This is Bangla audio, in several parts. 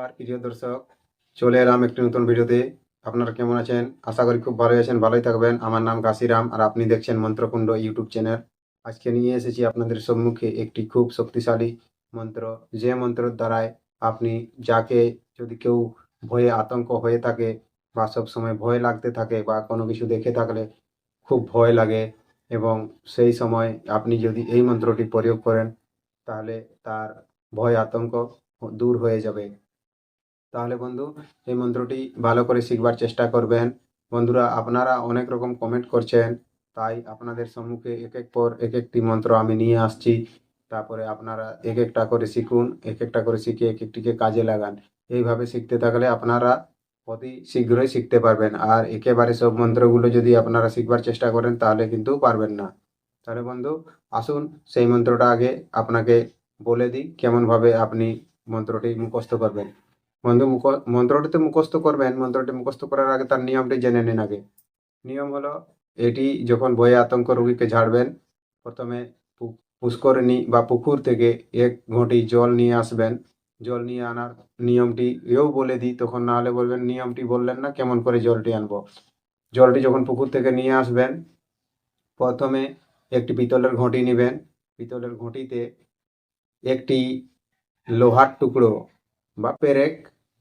নমস্কার, প্রিয় দর্শক। চলে এলাম একটি নতুন ভিডিওতে। আপনারা কেমন আছেন? আশা করি খুব ভালো আছেন, ভালোই থাকবেন। আমার নাম কাশিরাম আর আপনি দেখছেন মন্ত্রকুণ্ড ইউটিউব চ্যানেল। আজকে নিয়ে এসেছি আপনাদের সম্মুখে একটি খুব শক্তিশালী মন্ত্র। যে মন্ত্রের দ্বারায় আপনি যাকে যদি কেউ ভয়ে আতঙ্ক হয়ে থাকে বা সব সময় ভয় লাগতে থাকে বা কোনো কিছু দেখে থাকলে খুব ভয় লাগে এবং সেই সময় আপনি যদি এই মন্ত্রটি প্রয়োগ করেন, তাহলে তার ভয়, আতঙ্ক দূর হয়ে যাবে। তাহলে বন্ধু, এই মন্ত্রটি ভালো করে শিখবার চেষ্টা করবেন। বন্ধুরা, আপনারা অনেক রকম কমেন্ট করছেন, তাই আপনাদের সম্মুখে এক এক পর এক একটি মন্ত্র আমি নিয়ে আসছি। তারপরে আপনারা এক একটা করে শিখুন এক একটা করে শিখে এক একটিকে কাজে লাগান। এইভাবে শিখতে থাকলে আপনারা অতি শীঘ্রই শিখতে পারবেন। আর একেবারে সব মন্ত্রগুলো যদি আপনারা শিখবার চেষ্টা করেন, তাহলে কিন্তু পারবেন না। তাহলে বন্ধু, আসুন সেই মন্ত্রটা আগে আপনাকে বলে দিই, কেমনভাবে আপনি মন্ত্রটি মুখস্থ করবেন। মুখ, মন্ত্রটিতে মুখস্থ করবেন, মন্ত্রটি মুখস্থ করার আগে তার নিয়মটি জেনে নিন আগে। নিয়ম হলো, এটি যখন ভয়ে আতঙ্ক রোগীকে ঝাড়বেন, প্রথমে পুষ্করিণী বা পুকুর থেকে এক ঘটি জল নিয়ে আসবেন। জল নিয়ে আনার নিয়মটি এও বলে দিই, তখন না হলে বলবেন, নিয়মটি বললেন না, কেমন করে জলটি আনব? জলটি যখন পুকুর থেকে নিয়ে আসবেন, প্রথমে একটি পিতলের ঘটি নেবেন। পিতলের ঘটিতে একটি লোহার টুকরো বা পেরেক,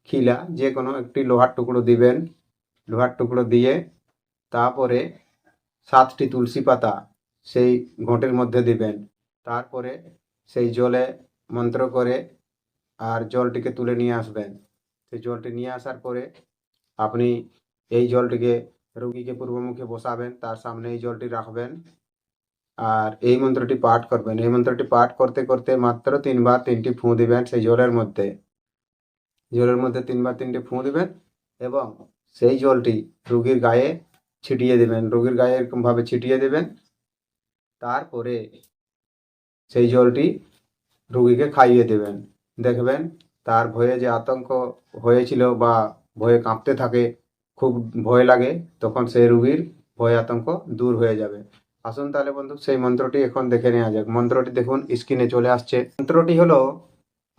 খিলা, যে কোনো একটি লোহার টুকরো দিবেন। লোহার টুকরো দিয়ে তারপরে সাতটি তুলসী পাতা সেই ঘটের মধ্যে দিবেন। তারপরে সেই জলে মন্ত্র করে আর জলটিকে তুলে নিয়ে আসবেন। সেই জলটি নিয়ে আসার পরে আপনি এই জলটিকে রোগীকে পূর্বমুখে বসাবেন, তার সামনে এই জলটি রাখবেন আর এই মন্ত্রটি পাঠ করবেন। এই মন্ত্রটি পাঠ করতে করতে মাত্র তিনবার তিনটি ফুঁ দিবেন সেই জলের মধ্যে। জলের মধ্যে তিনবার তিনটে ফুঁ দিবেন এবং সেই জলটি রুগীর গায়ে ছিটিয়ে দেবেন। রুগীর গায়ে এরকমভাবে ছিটিয়ে দেবেন। তারপরে সেই জলটি রুগীকে খাইয়ে দেবেন। দেখবেন তার ভয়ে যে আতঙ্ক হয়েছিল বা ভয়ে কাঁপতে থাকে, খুব ভয় লাগে, তখন সেই রুগীর ভয় আতঙ্ক দূর হয়ে যাবে। আসুন তাহলে বন্ধু, সেই মন্ত্রটি এখন দেখে নেওয়া যাক। মন্ত্রটি দেখুন, স্ক্রিনে চলে আসছে। মন্ত্রটি হলো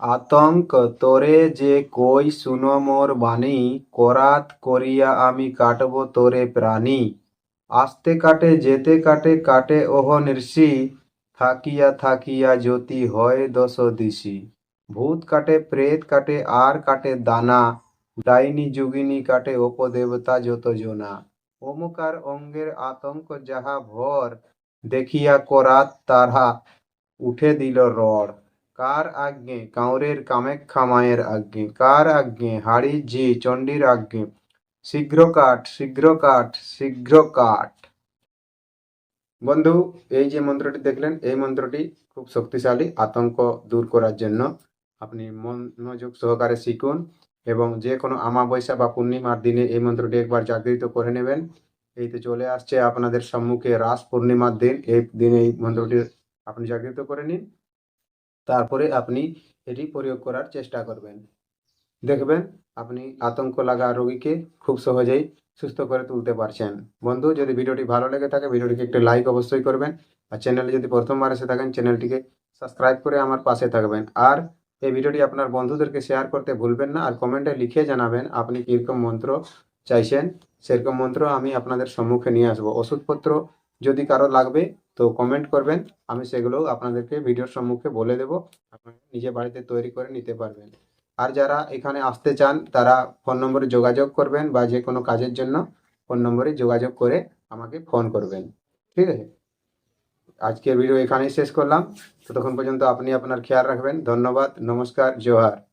আতঙ্ক, তোরে যে কই শুনো মোর বাণী, করাত করিয়া আমি কাটব তোরে প্রাণী। আসতে কাটে, যেতে কাটে কাটে, ওহ নির্ষি থাকিয়া থাকিয়া জ্যোতি হয় দশ দিশি। ভূত কাটে, প্রেত কাটে, আর কাটে দানা, ডাইনি, যোগিনী কাটে অপদেবতা যত জনা। ওমকার অঙ্গের আতঙ্ক যাহা ভর, দেখিয়া করাত তারা উঠে দিল রড়। কার আজ্ঞে? কাউরের কামেক্ষা মায়ের আজ্ঞে। কার আজ্ঞে? হাড়ি জি চণ্ডীর আজ্ঞে। শীঘ্র কাঠ শীঘ্র কাঠ শীঘ্র কাঠ বন্ধু, এই যে মন্ত্রটি দেখলেন, এই মন্ত্রটি খুব শক্তিশালী, আতঙ্ক দূর করার জন্য। আপনি মনোযোগ সহকারে শিখুন এবং যে কোনো আমাবস্যা বা পূর্ণিমার দিনে এই মন্ত্রটি একবার জাগৃত করে নেবেন। এইতে চলে আসছে আপনাদের সম্মুখে রাস পূর্ণিমার দিন। এই দিনে এই মন্ত্রটি আপনি জাগৃত করে নিন। তারপরে আপনি এটি প্রয়োগ করার চেষ্টা করবেন। দেখবেন, আপনি আতঙ্ক লাগা রোগীকে খুব সহজেই সুস্থ করে তুলতে পারছেন। বন্ধু, যদি ভিডিওটি ভালো লেগে থাকে, ভিডিওটিকে একটি লাইক অবশ্যই করবেন। আর চ্যানেলে যদি প্রথমবার এসে থাকেন, চ্যানেলটিকে সাবস্ক্রাইব করে আমার পাশে থাকবেন। আর এই ভিডিওটি আপনার বন্ধুদেরকে শেয়ার করতে ভুলবেন না। আর কমেন্টে লিখে জানাবেন, আপনি কীরকম মন্ত্র চাইছেন। সেরকম মন্ত্র আমি আপনাদের সম্মুখে নিয়ে আসব। ওষুধপত্র যদি কারও লাগবে তো কমেন্ট করবেন, আমি সেগুলো আপনাদেরকে ভিডিওর সম্মুখে বলে দেবো। আপনারা নিজে বাড়িতে তৈরি করে নিতে পারবেন। আর যারা এখানে আসতে চান, তারা ফোন নম্বরে যোগাযোগ করবেন বা যে কোনো কাজের জন্য ফোন নম্বরে যোগাযোগ করে আমাকে ফোন করবেন। ঠিক আছে? আজকের ভিডিও এখানেই শেষ করলাম। ততক্ষণ পর্যন্ত আপনি আপনার খেয়াল রাখবেন। ধন্যবাদ, নমস্কার, জোহার।